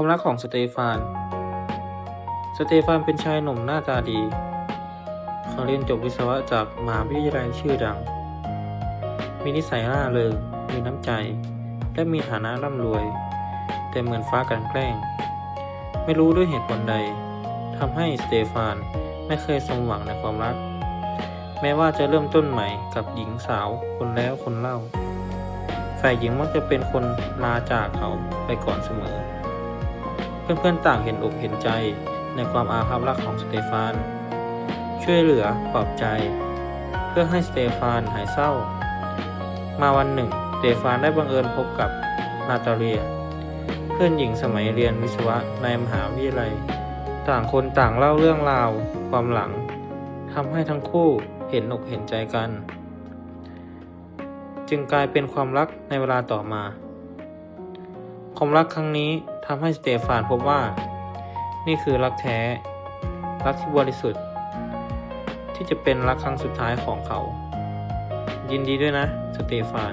ความรักของสเตฟาน สเตฟานเป็นชายหนุ่มหน้าตาดี เขาเรียนจบวิศวะจากมหาวิทยาลัยชื่อดัง มีนิสัยร่าเริง มีน้ำใจ และมีฐานะร่ำรวย แต่เหมือนฟ้ากันแกล้ง ไม่รู้ด้วยเหตุผลใดทำให้สเตฟานไม่เคยสมหวังในความรัก แม้ว่าจะเริ่มต้นใหม่กับหญิงสาวคนแล้วคนเล่า ฝ่ายหญิงมักจะเป็นคนลาจากเขาไปก่อนเสมอ เพื่อนๆต่างเห็นอกเห็นใจในความอาภัพรักของสเตฟาน ช่วยเหลือปลอบใจ เพื่อให้สเตฟานหายเศร้า มาวันหนึ่ง สเตฟานได้บังเอิญพบกับนาตาเลีย เพื่อนหญิงสมัยเรียนวิศวะในมหาวิทยาลัย ต่างคนต่างเล่าเรื่องราว ความหลังทำให้ทั้งคู่เห็นอกเห็นใจกัน จึงกลายเป็นความรักในเวลาต่อมา ความรักครั้งนี้ทำให้สเตฟานพบว่า นี่คือรักแท้ รักที่บริสุทธิ์ ที่จะเป็นรักครั้งสุดท้ายของเขา ยินดีด้วยนะ สเตฟาน